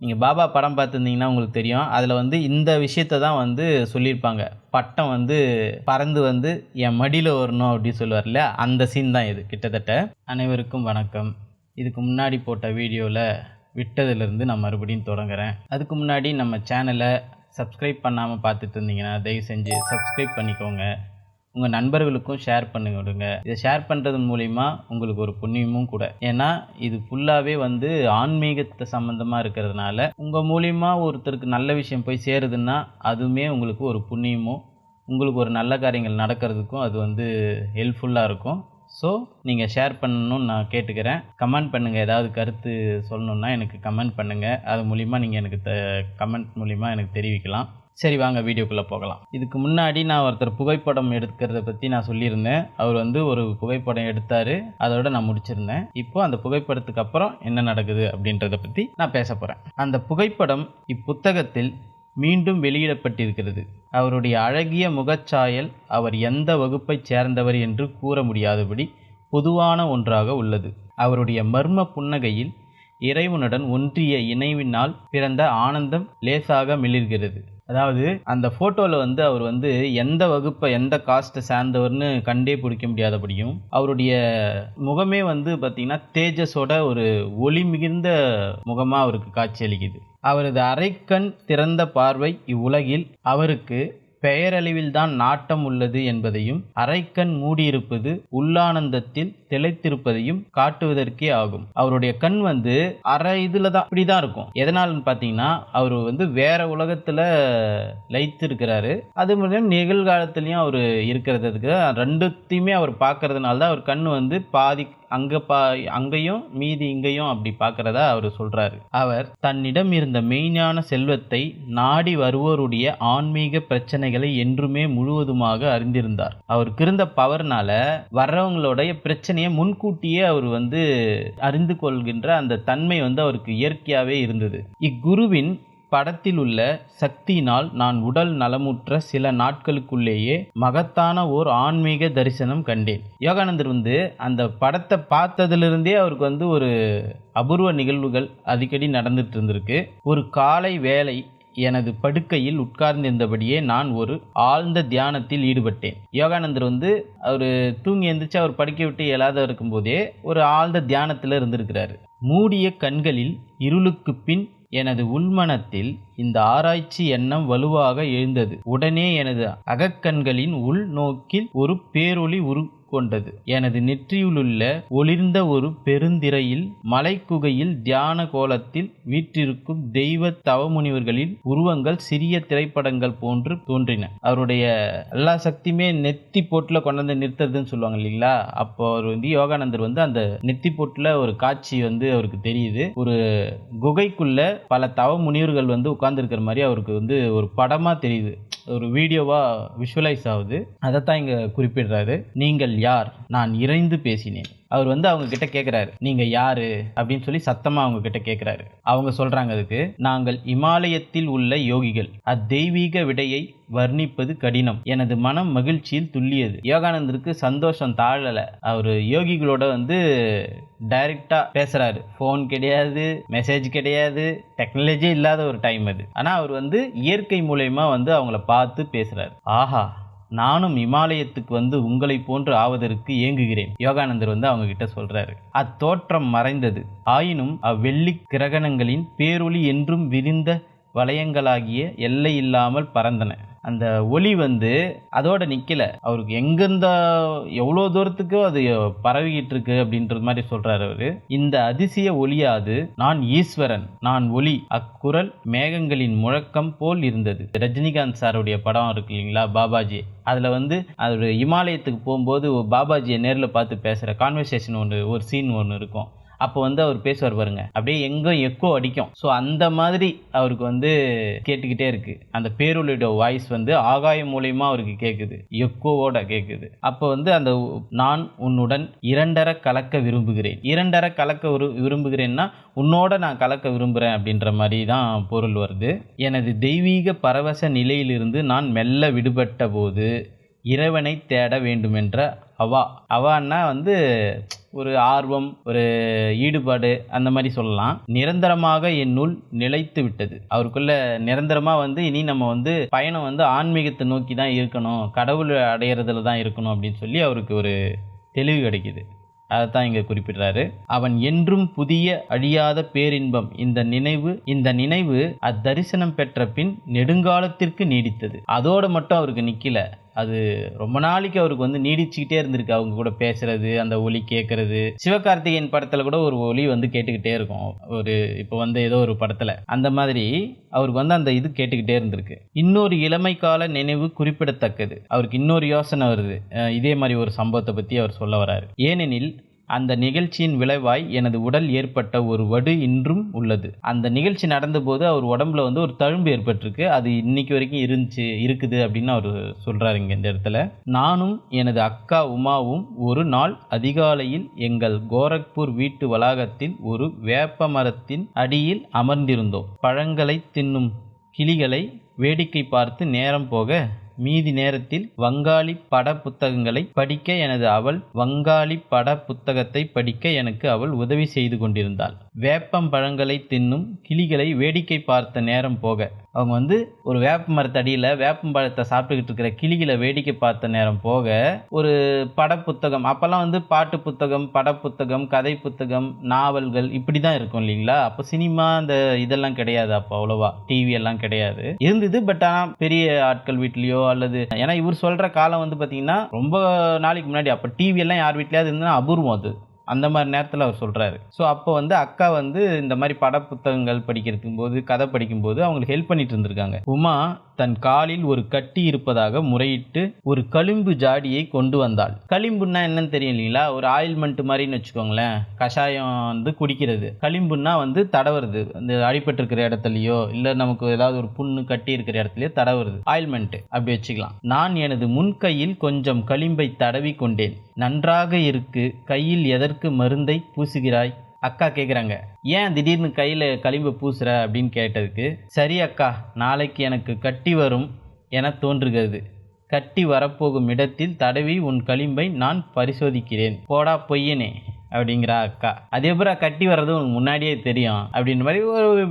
நீங்கள் பாபா படம் பார்த்துருந்தீங்கன்னா உங்களுக்கு தெரியும். அதில் வந்து இந்த விஷயத்தை தான் வந்து சொல்லியிருப்பாங்க. பட்டம் வந்து பறந்து வந்து என் மடியில் வரணும் அப்படின்னு சொல்லுவார்ல அந்த சீன் தான் இது. கிட்டத்தட்ட அனைவருக்கும் வணக்கம். இதுக்கு முன்னாடி போட்ட வீடியோவில் விட்டதுலேருந்து நான் மறுபடியும் தொடங்குறேன். அதுக்கு முன்னாடி நம்ம சேனலை சப்ஸ்கிரைப் பண்ணாமல் பார்த்துட்டு இருந்தீங்கன்னா தயவு செஞ்சு சப்ஸ்கிரைப் பண்ணிக்கோங்க. உங்கள் நண்பர்களுக்கும் ஷேர் பண்ணி விடுங்க. இதை ஷேர் பண்ணுறது மூலிமா உங்களுக்கு ஒரு புண்ணியமும் கூட. ஏன்னா இது ஃபுல்லாகவே வந்து ஆன்மீகத்தை சம்மந்தமாக இருக்கிறதுனால உங்கள் மூலிமா ஒருத்தருக்கு நல்ல விஷயம் போய் சேருதுன்னா அதுவுமே உங்களுக்கு ஒரு புண்ணியமும் உங்களுக்கு ஒரு நல்ல காரியங்கள் நடக்கிறதுக்கும் அது வந்து ஹெல்ப்ஃபுல்லாக இருக்கும். ஸோ நீங்கள் ஷேர் பண்ணணும்னு நான் கேட்டுக்கிறேன். கமெண்ட் பண்ணுங்கள் ஏதாவது கருத்து சொல்லணுன்னா எனக்கு கமெண்ட் பண்ணுங்கள் அது மூலிமா நீங்கள் எனக்கு த கமெண்ட் மூலிமா எனக்கு தெரிவிக்கலாம். சரி வாங்க வீடியோக்குள்ளே போகலாம். இதுக்கு முன்னாடி நான் ஒருத்தர் புகைப்படம் எடுக்கிறத பற்றி நான் சொல்லியிருந்தேன். அவர் வந்து ஒரு புகைப்படம் எடுத்தார். அதோட நான் முடிச்சிருந்தேன். இப்போ அந்த புகைப்படத்துக்கு அப்புறம் என்ன நடக்குது அப்படின்றத பற்றி நான் பேச போகிறேன் அந்த புகைப்படம் இப்புத்தகத்தில் மீண்டும் வெளியிடப்பட்டிருக்கிறது. அவருடைய அழகிய முகச்சாயல் அவர் எந்த வகுப்பைச் சேர்ந்தவர் என்று கூற முடியாதபடி பொதுவான ஒன்றாக உள்ளது. அவருடைய மர்ம புன்னகையில் இறைவனுடன் ஒன்றிய இணைவினால் பிறந்த ஆனந்தம் லேசாக மிளிர்கிறது. அதாவது அந்த ஃபோட்டோவில் வந்து அவர் வந்து எந்த வகுப்பை எந்த காஸ்ட்டை சேர்ந்தவர்னு கண்டே பிடிக்க முடியாதபடியும் அவருடைய முகமே வந்து பார்த்திங்கன்னா தேஜஸோட ஒரு ஒளி மிகுந்த முகமாக அவருக்கு காட்சியளிக்குது அவரது அரைக்கண் திறந்த பார்வை இவ்வுலகில் அவருக்கு பெயரளவில்தான் நாட்டம் உள்ளது என்பதையும் அரைக்கண் மூடியிருப்பது உள்ளானந்தத்தில் திளைத்திருப்பதையும் காட்டுவதற்கே ஆகும். அவருடைய கண் வந்து அரை இதில் தான் இப்படி தான் இருக்கும். எதனால்னு பார்த்தீங்கன்னா அவர் வந்து வேற உலகத்தில் லைத்திருக்கிறாரு. அது மூலம் நிகழ்காலத்துலேயும் அவர் இருக்கிறதுக்கு ரெண்டுத்தையுமே அவர் பார்க்கறதுனால தான் அவர் கண் வந்து பாதி அங்கே பா அங்கேயும் மீதி இங்கேயும் அப்படி பார்க்குறதா அவர் சொல்கிறாரு அவர் தன்னிடம் இருந்த மெய்ஞான செல்வத்தை நாடி வருவோருடைய ஆன்மீக பிரச்சனைகளை என்றுமே முழுவதுமாக அறிந்திருந்தார். அவருக்கு இருந்த பவர்னால வர்றவங்களுடைய பிரச்சனையை முன்கூட்டியே அவர் வந்து அறிந்து கொள்கின்ற அந்த தன்மை வந்து அவருக்கு இயற்கையாகவே இருந்தது. இக்குருவின் படத்தில் உள்ள சக்தியினால் நான் உடல் நலமுற்ற சில நாட்களுக்குள்ளேயே மகத்தான ஓர் ஆன்மீக தரிசனம் கண்டேன். யோகானந்தர் வந்து அந்த படத்தை பார்த்ததிலிருந்தே அவருக்கு வந்து ஒரு அபூர்வ நிகழ்வுகள் அடிக்கடி நடந்துட்டு இருந்திருக்கு. ஒரு காலை வேலை எனது படுக்கையில் உட்கார்ந்திருந்தபடியே நான் ஒரு ஆழ்ந்த தியானத்தில் ஈடுபட்டேன். யோகானந்தர் வந்து அவர் தூங்கி எந்திரிச்சு அவர் படுக்க விட்டு இயலாத இருக்கும்போதே ஒரு ஆழ்ந்த தியானத்தில் இருந்திருக்கிறாரு. மூடிய கண்களில் இருளுக்கு பின் எனது உள்மனத்தில் இந்த ஆராய்ச்சி எண்ணம் வலுவாக எழுந்தது. உடனே எனது அகக்கண்களின் உள் நோக்கில் ஒரு பேரொளி உரு கொண்டது எனது நெற்றியிலுள்ள ஒளிர்ந்த ஒரு பெருந்திரையில் மலைக்குகையில் தியான கோலத்தில் வீற்றிருக்கும் தெய்வ தவமுனிவர்களின் உருவங்கள் சிறிய திரைப்படங்கள் போன்று தோன்றின. அவருடைய எல்லா சக்தியுமே நெத்தி போட்டில் கொண்டாந்து நிறுத்துறதுன்னு சொல்லுவாங்க இல்லைங்களா? அப்போ அவர் வந்து யோகானந்தர் வந்து அந்த நெத்தி போட்டில் ஒரு காட்சி வந்து அவருக்கு தெரியுது. ஒரு குகைக்குள்ள பல தவ முனிவர்கள் வந்து உட்காந்துருக்கிற மாதிரி அவருக்கு வந்து ஒரு படமாக தெரியுது. ஒரு வீடியோவாக விஷுவலைஸ் ஆகுது. அதைத்தான் இங்கே குறிப்பிடுறாரு. நீங்கள் யார்? நான் இறைந்து பேசினேன். அவர் வந்து அவங்க கிட்ட கேட்குறாரு நீங்கள் யாரு? அப்படின்னு சொல்லி சத்தமாக அவங்க கிட்ட கேட்குறாரு அவங்க சொல்கிறாங்க அதுக்கு நாங்கள் இமாலயத்தில் உள்ள யோகிகள். அத்தெய்வீக விடையை வர்ணிப்பது கடினம். எனது மனம் மகிழ்ச்சியில் துல்லியது யோகானந்தருக்கு சந்தோஷம் தாழலை. அவர் யோகிகளோட வந்து டைரக்டாக பேசுகிறாரு ஃபோன் கிடையாது மெசேஜ் கிடையாது டெக்னாலஜி இல்லாத ஒரு டைம் அது. ஆனால் அவர் வந்து இயற்கை மூலயமா வந்து அவங்கள பார்த்து பேசுகிறாரு ஆஹா. நானும் இமாலயத்துக்கு வந்து உங்களை போன்று ஆவதற்கு ஏங்குகிறேன். யோகானந்தர் வந்து அவங்க கிட்ட சொல்றாரு. அத்தோற்றம் மறைந்தது. ஆயினும் அவ்வெள்ளி கிரகணங்களின் பேரொளி என்றும் விரிந்த வளையங்களாகிய எல்லை இல்லாமல் பறந்தன. அந்த ஒளி வந்து அதோட நிக்கல. அவருக்கு எங்கெந்த எவ்வளோ தூரத்துக்கு அது பரவிக்கிட்டு இருக்கு அப்படின்றது மாதிரி சொல்றாரு அவரு. இந்த அதிசய ஒளியாது நான் ஈஸ்வரன் நான் ஒளி. அக்குரல் மேகங்களின் முழக்கம் போல் இருந்தது. ரஜினிகாந்த் சாருடைய படம் இருக்கு இல்லைங்களா பாபாஜி. அதில் வந்து அவர் இமாலயத்துக்கு போகும்போது பாபாஜியை நேரில் பார்த்து பேசுகிற கான்வர்சேஷன் ஒன்று ஒரு சீன் ஒன்று இருக்கும். அப்போ வந்து அவர் பேசுவார் பாருங்க. அப்படியே எங்கும் எக்கோ அடிக்கும். ஸோ அந்த மாதிரி அவருக்கு வந்து கேட்டுக்கிட்டே இருக்கு. அந்த பேரொழியோட வாய்ஸ் வந்து ஆகாயம் மூலியமா அவருக்கு கேட்குது எக்கோவோட கேட்குது அப்போ வந்து அந்த நான் உன்னுடன் இரண்டர கலக்க விரும்புகிறேன். இரண்டர கலக்க விரு விரும்புகிறேன்னா உன்னோட நான் கலக்க விரும்புகிறேன் அப்படின்ற மாதிரி தான் பொருள் வருது. எனது தெய்வீக பரவச நிலையிலிருந்து நான் மெல்ல விடுபட்ட போது இறைவனை தேட வேண்டுமென்ற அவா. அவான்னா வந்து ஒரு ஆர்வம் ஒரு ஈடுபாடு அந்த மாதிரி சொல்லலாம். நிரந்தரமாக என்னுள் நிலைத்து விட்டது. அவருக்குள்ள நிரந்தரமாக வந்து இனி நம்ம வந்து பயணம் வந்து ஆன்மீகத்தை நோக்கி தான் இருக்கணும். கடவுள் அடையிறதுல தான் இருக்கணும் அப்படின்னு சொல்லி அவருக்கு ஒரு தெளிவு கிடைக்குது. அதைத்தான் இங்கே குறிப்பிடுறாரு. அவன் என்றும் புதிய அழியாத பேரின்பம் இந்த நினைவு இந்த நினைவு அத்தரிசனம் பெற்ற பின் நெடுங்காலத்திற்கு நீடித்தது. அதோடு மட்டும் அவருக்கு நிற்கல அது ரொம்ப நாளைக்கு அவருக்கு வந்து நீடிச்சுக்கிட்டே இருந்திருக்கு. அவங்க கூட பேசுறது அந்த ஒலி கேட்கறது சிவகார்த்திகேயன் படத்துல கூட ஒரு ஒலி வந்து கேட்டுக்கிட்டே இருக்கும். ஒரு இப்போ வந்து ஏதோ ஒரு படத்துல. அந்த மாதிரி அவருக்கு வந்து அந்த இது கேட்டுக்கிட்டே இருந்திருக்கு. இன்னொரு இளமை கால நினைவு குறிப்பிடத்தக்கது. அவருக்கு இன்னொரு யோசனை வருது. இதே மாதிரி ஒரு சம்பவத்தை பத்தி அவர் சொல்ல வராரு. ஏனெனில் அந்த நிகழ்ச்சியின் விளைவாய் எனது உடல் ஏற்பட்ட ஒரு வடு இன்றும் உள்ளது. அந்த நிகழ்ச்சி நடந்தபோது அவர் உடம்புல வந்து ஒரு தழும்பு ஏற்பட்டிருக்கு. அது இன்னைக்கு வரைக்கும் இருந்துச்சு இருக்குது அப்படின்னு அவர் சொல்கிறாரு இங்கே இந்த இடத்துல. நானும் எனது அக்கா உமாவும் ஒரு நாள் அதிகாலையில் எங்கள் கோரக்பூர் வீட்டு வளாகத்தில் ஒரு வேப்ப மரத்தின் அடியில் அமர்ந்திருந்தோம். பழங்களை தின்னும் கிளிகளை வேடிக்கை பார்த்து நேரம் போக மீதி நேரத்தில் வங்காளி பட புத்தகங்களை படிக்க எனது அவள் வங்காளி பட புத்தகத்தை படிக்க எனக்கு அவள் உதவி செய்து கொண்டிருந்தாள். வேப்பம் பழங்களை தின்னும் கிளிகளை வேடிக்கை பார்த்த நேரம் போக. அவங்க வந்து ஒரு வேப்ப மரத்தடியில் வேப்பம் பழத்தை சாப்பிட்டுக்கிட்டு இருக்கிற கிளிகளை வேடிக்கை பார்த்த நேரம் போக ஒரு பட புத்தகம் அப்போல்லாம் வந்து பாட்டு புத்தகம் பட புத்தகம் கதை புத்தகம் நாவல்கள் இப்படி தான் இருக்கும் இல்லைங்களா? அப்போ சினிமா அந்த இதெல்லாம் கிடையாது அப்போ அவ்வளோவா. டிவி எல்லாம் கிடையாது. இருந்தது பட் ஆனால் பெரிய ஆட்கள் வீட்லேயோ அல்லது ஏன்னா இவர் சொல்கிற காலம் வந்து பார்த்தீங்கன்னா ரொம்ப நாளைக்கு முன்னாடி. அப்போ டிவி எல்லாம் யார் வீட்லேயாவது இருந்ததுன்னா அபூர்வம் அது. அந்த மாதிரி நேரத்தில் அவர் சொல்கிறாரு ஸோ அப்போ வந்து அக்கா வந்து இந்த மாதிரி பட புத்தகங்கள் படிக்கிறதுக்கும் போது கதை படிக்கும்போது அவங்களுக்கு ஹெல்ப் பண்ணிட்டு இருந்திருக்காங்க. உமா தன் காலில் ஒரு கட்டி இருப்பதாக முறையிட்டு ஒரு களிம்பு ஜாடியை கொண்டு வந்தாள். களிம்புன்னா என்னன்னு தெரியும் இல்லைங்களா? ஒரு ஆயில்மெண்ட் மாதிரின்னு வச்சுக்கோங்களேன். கஷாயம் வந்து குடிக்கிறது. களிம்புன்னா வந்து தடவுறது. இந்த அடிபட்டிருக்கிற இடத்துலையோ இல்லை நமக்கு ஏதாவது ஒரு புண்ணு கட்டி இருக்கிற இடத்துலையோ தடவுறது. ஆயில்மெண்ட் அப்படி வச்சுக்கலாம். நான் எனது முன்கையில் கொஞ்சம் களிம்பை தடவி கொண்டேன். நன்றாக இருக்கு. கையில் எதற்கு மருந்தை பூசுகிறாய். அக்கா கேட்குறாங்க ஏன் திடீர்னு கையில் களிம்பை பூசுகிற அப்படின்னு கேட்டதுக்கு சரி அக்கா நாளைக்கு எனக்கு கட்டி வரும் என தோன்றுகிறது. கட்டி வரப்போகும் இடத்தில் தடவி உன் களிம்பை நான் பரிசோதிக்கிறேன். போடா பொய்யனே அப்படிங்கிறா அக்கா. அதே போல கட்டி வர்றது? உனக்கு முன்னாடியே தெரியும் அப்படின்ற மாதிரி ஒரு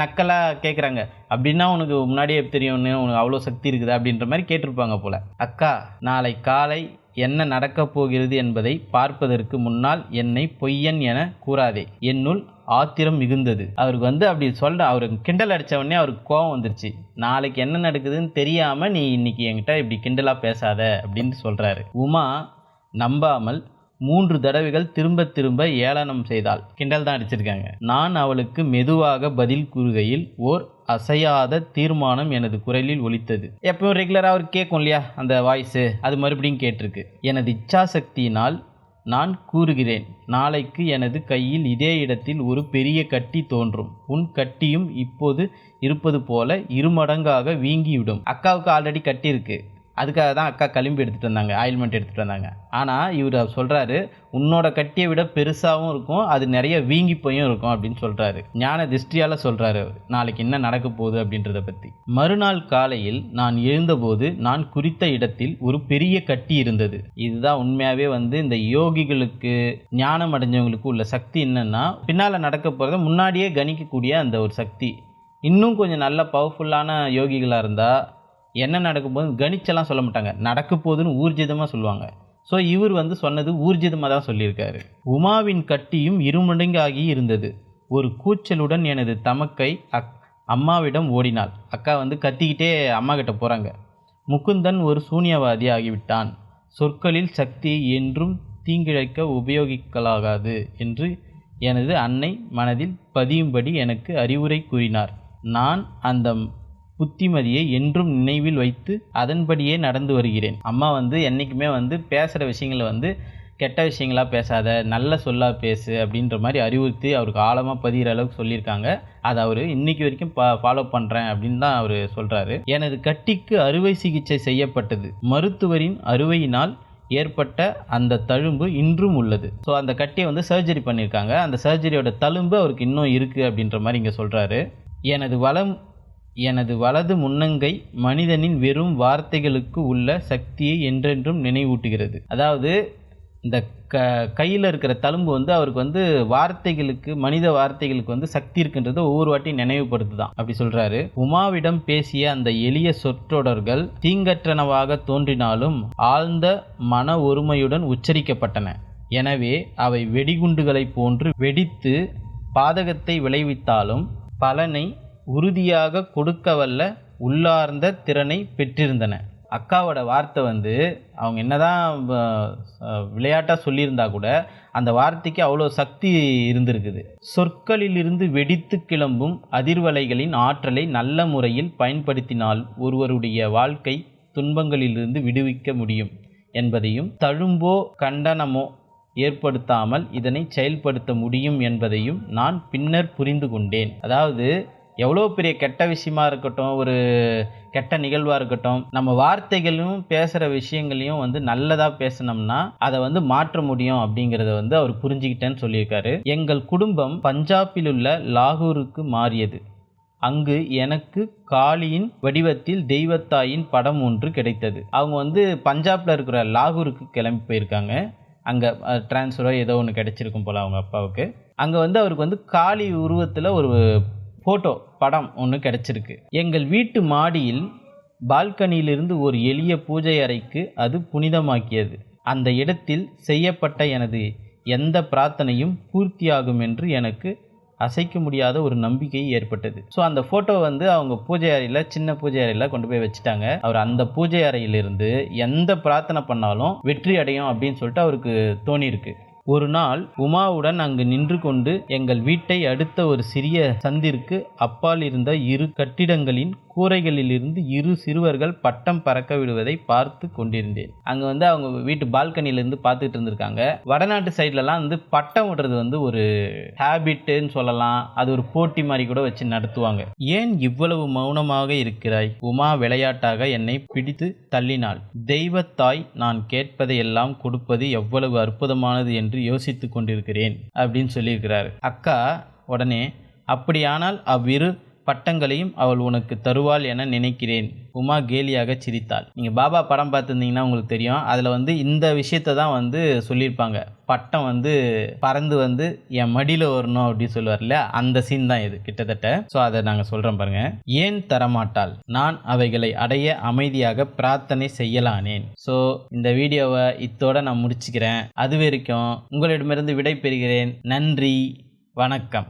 நக்கலாக கேட்குறாங்க அப்படின்னா உனக்கு முன்னாடியே தெரியும்னு உனக்கு அவ்வளோ சக்தி இருக்குது? அப்படின்ற மாதிரி கேட்டிருப்பாங்க போல. அக்கா நாளை காலை என்ன நடக்கப் போகிறது என்பதை பார்ப்பதற்கு முன்னால் என்னை பொய்யன் என கூறாதே. என்னுள் ஆத்திரம் மிகுந்தது. அவருக்கு வந்து அப்படி சொல்ற அவருக்கு கிண்டல் அடிச்ச உடனே அவருக்கு கோபம் வந்துருச்சு. நாளைக்கு என்ன நடக்குதுன்னு தெரியாமல் நீ இன்னைக்கு என்கிட்ட இப்படி கிண்டலாக பேசாத அப்படின்னு சொல்கிறாரு உமா நம்பாமல் மூன்று தடவைகள் திரும்ப திரும்ப ஏளனம் செய்தாள். கிண்டல் தான் அடிச்சிருக்காங்க. நான் அவளுக்கு மெதுவாக பதில் கூறுகையில் ஓர் அசையாத தீர்மானம் எனது குரலில் ஒலித்தது. எப்பவும் ரெகுலராக அவர் கேட்கும் இல்லையா? அந்த வாய்ஸு அது மறுபடியும் கேட்டிருக்கு. எனது இச்சாசக்தியினால் நான் கூறுகிறேன் நாளைக்கு எனது கையில் இதே இடத்தில் ஒரு பெரிய கட்டி தோன்றும். உன் கட்டியும் இப்போது இருப்பது போல இருமடங்காக வீங்கிவிடும். அக்காவுக்கு ஆல்ரெடி கட்டி இருக்குது அதுக்காக தான் அக்கா களிம்பு எடுத்துகிட்டு வந்தாங்க ஆயில்மெண்ட் எடுத்துகிட்டு வந்தாங்க. ஆனால் இவர் சொல்கிறாரு உன்னோட கட்டியை விட பெருசாகவும் இருக்கும் அது நிறைய வீங்கி போயும் இருக்கும் அப்படின்னு சொல்கிறாரு ஞான திருஷ்டியால் சொல்கிறாரு நாளைக்கு என்ன நடக்க போகுது? அப்படின்றத பற்றி மறுநாள் காலையில் நான் எழுந்தபோது நான் குறித்த இடத்தில் ஒரு பெரிய கட்டி இருந்தது. இதுதான் உண்மையாகவே வந்து இந்த யோகிகளுக்கு ஞானம் அடைஞ்சவங்களுக்கு உள்ள சக்தி என்னென்னா பின்னால் நடக்க போகிறத முன்னாடியே கணிக்கக்கூடிய அந்த ஒரு சக்தி. இன்னும் கொஞ்சம் நல்ல பவர்ஃபுல்லான யோகிகளாக இருந்தால் என்ன நடக்கும்போது கணிச்செல்லாம் சொல்ல மாட்டாங்க. நடக்க போகுதுன்னு ஊர்ஜிதமாக சொல்லுவாங்க. ஸோ இவர் வந்து சொன்னது ஊர்ஜிதமாக தான் சொல்லியிருக்காரு. உமாவின் கட்டியும் இருமடங்காகி இருந்தது. ஒரு கூச்சலுடன் எனது தமக்கை அக் அம்மாவிடம் ஓடினாள். அக்கா வந்து கத்திக்கிட்டே அம்மா கிட்ட போகிறாங்க முகுந்தன் ஒரு சூனியவாதி ஆகிவிட்டான். சொற்களில் சக்தி என்றும் தீங்கிழைக்க உபயோகிக்கலாகாது என்று எனது அன்னை மனதில் பதியும்படி எனக்கு அறிவுரை கூறினார். நான் அந்த புத்திமதியை என்றும் நினைவில் வைத்து அதன்படியே நடந்து வருகிறேன். அம்மா வந்து என்றைக்குமே வந்து பேசுகிற விஷயங்களை வந்து கெட்ட விஷயங்களா பேசாத நல்ல சொல்லா பேசு அப்படின்ற மாதிரி அறிவுறுத்தி அவருக்கு ஆழமாக பதிகிற அளவுக்கு சொல்லியிருக்காங்க. அதை அவர் இன்னைக்கு வரைக்கும் பா ஃபாலோ பண்ணுறேன் அப்படின்னு தான் அவர் சொல்கிறாரு எனது கட்டிக்கு அறுவை சிகிச்சை செய்யப்பட்டது. மருத்துவரின் அறுவையினால் ஏற்பட்ட அந்த தழும்பு இன்றும் உள்ளது. ஸோ அந்த கட்டியை வந்து சர்ஜரி பண்ணியிருக்காங்க. அந்த சர்ஜரியோட தழும்பு அவருக்கு இன்னும் இருக்குது அப்படின்ற மாதிரி இங்கே சொல்கிறாரு எனது வளம் எனது வலது முன்னங்கை மனிதனின் வெறும் வார்த்தைகளுக்கு உள்ள சக்தியை என்றென்றும் நினைவூட்டுகிறது. அதாவது இந்த க கையில் இருக்கிற தழும்பு வந்து அவருக்கு வந்து வார்த்தைகளுக்கு மனித வார்த்தைகளுக்கு வந்து சக்தி இருக்குன்றதை ஒவ்வொரு வாட்டியும் நினைவுபடுத்துதான். அப்படி சொல்கிறாரு உமாவிடம் பேசிய அந்த எளிய சொற்றொடர்கள் தீங்கற்றனவாக தோன்றினாலும் ஆழ்ந்த மன ஒருமையுடன் உச்சரிக்கப்பட்டன. எனவே அவை வெடிகுண்டுகளைப் போன்று வெடித்து பாதகத்தை விளைவித்தாலும் பலனை உறுதியாக கொடுக்கவல்ல உள்ளார்ந்த திறனை பெற்றிருந்தன. அக்காவோட வார்த்தை வந்து அவங்க என்னதான் விளையாட்டாக சொல்லியிருந்தா கூட அந்த வார்த்தைக்கு அவ்வளோ சக்தி இருந்திருக்குது. சொற்களிலிருந்து வெடித்து கிளம்பும் அதிர்வலைகளின் ஆற்றலை நல்ல முறையில் பயன்படுத்தினால் ஒருவருடைய வாழ்க்கை துன்பங்களிலிருந்து விடுவிக்க முடியும் என்பதையும் தழும்போ கண்டனமோ ஏற்படுத்தாமல் இதனை செயல்படுத்த முடியும் என்பதையும் நான் பின்னர் புரிந்து கொண்டேன். அதாவது எவ்வளோ பெரிய கெட்ட விஷயமா இருக்கட்டும் ஒரு கெட்ட நிகழ்வாக இருக்கட்டும் நம்ம வார்த்தைகளும் பேசுகிற விஷயங்களையும் வந்து நல்லதாக பேசினோம்னா அதை வந்து மாற்ற முடியும் அப்படிங்கிறத வந்து அவர் புரிஞ்சுக்கிட்டேன்னு சொல்லியிருக்காரு. எங்கள் குடும்பம் பஞ்சாபில் உள்ள லாகூருக்கு மாறியது. அங்கு எனக்கு காளியின் வடிவத்தில் தெய்வத்தாயின் படம் ஒன்று கிடைத்தது. அவங்க வந்து பஞ்சாபில் இருக்கிற லாகூருக்கு கிளம்பி போயிருக்காங்க. அங்கே டிரான்ஸ்ஃபரோ ஏதோ ஒன்று கிடச்சிருக்கும் போல் அவங்க அப்பாவுக்கு. அங்கே வந்து அவருக்கு வந்து காளி உருவத்தில் ஒரு ஃபோட்டோ படம் ஒன்று கிடச்சிருக்கு. எங்கள் வீட்டு மாடியில் பால்கனியிலிருந்து ஒரு எளிய பூஜை அறைக்கு அது புனிதமாக்கியது. அந்த இடத்தில் செய்யப்பட்ட எனது எந்த பிரார்த்தனையும் பூர்த்தியாகும் என்று எனக்கு அசைக்க முடியாத ஒரு நம்பிக்கை ஏற்பட்டது. ஸோ அந்த ஃபோட்டோ வந்து அவங்க பூஜை அறையில் சின்ன பூஜை அறையில் கொண்டு போய் வச்சுட்டாங்க. அவர் அந்த பூஜை அறையிலிருந்து எந்த பிரார்த்தனை பண்ணாலும் வெற்றி அடையும் அப்படின்னு சொல்லிட்டு அவருக்கு தோணியிருக்கு. ஒரு நாள் உமாவுடன் அங்கு நின்று கொண்டு எங்கள் வீட்டை அடுத்த ஒரு சிறிய சந்திற்கு அப்பால் இருந்த இரு கட்டிடங்களின் கூரைகளிலிருந்து இரு சிறுவர்கள் பட்டம் பறக்க விடுவதை பார்த்து கொண்டிருந்தேன். அங்கே வந்து அவங்க வீட்டு பால்கனிலேருந்து பார்த்துட்டு இருந்திருக்காங்க. வடநாட்டு சைட்லலாம் வந்து பட்டம் விடுறது வந்து ஒரு ஹேபிட்டுன்னு சொல்லலாம். அது ஒரு போட்டி மாதிரி கூட வச்சு நடத்துவாங்க. ஏன் இவ்வளவு மௌனமாக இருக்கிறாய்? உமா விளையாட்டாக என்னை பிடித்து தள்ளினாள். தெய்வத்தாய் நான் கேட்பதை எல்லாம் கொடுப்பது எவ்வளவு அற்புதமானது என்று யோசித்து கொண்டிருக்கிறேன் அப்படின்னு சொல்லியிருக்கிறாரு. அக்கா உடனே அப்படியானால் அவ்விரு பட்டங்களையும் அவள் உனக்கு தருவாள் என நினைக்கிறேன். உமா கேலியாக சிரித்தாள். நீங்கள் பாபா படம் பார்த்துருந்தீங்கன்னா உங்களுக்கு தெரியும். அதில் வந்து இந்த விஷயத்தை தான் வந்து சொல்லியிருப்பாங்க. பட்டம் வந்து பறந்து வந்து என் மடியில் வரணும் அப்படின்னு சொல்லுவார்ல அந்த சீன் தான் இது கிட்டத்தட்ட. ஸோ அதை நாங்கள் சொல்கிறோம் பாருங்க. ஏன் தரமாட்டாள்? நான் அவைகளை அடைய அமைதியாக பிரார்த்தனை செய்யலானேன். ஸோ இந்த வீடியோவை இத்தோட நான் முடிச்சுக்கிறேன். அது வரைக்கும் உங்களிடமிருந்து விடை பெறுகிறேன். நன்றி. வணக்கம்.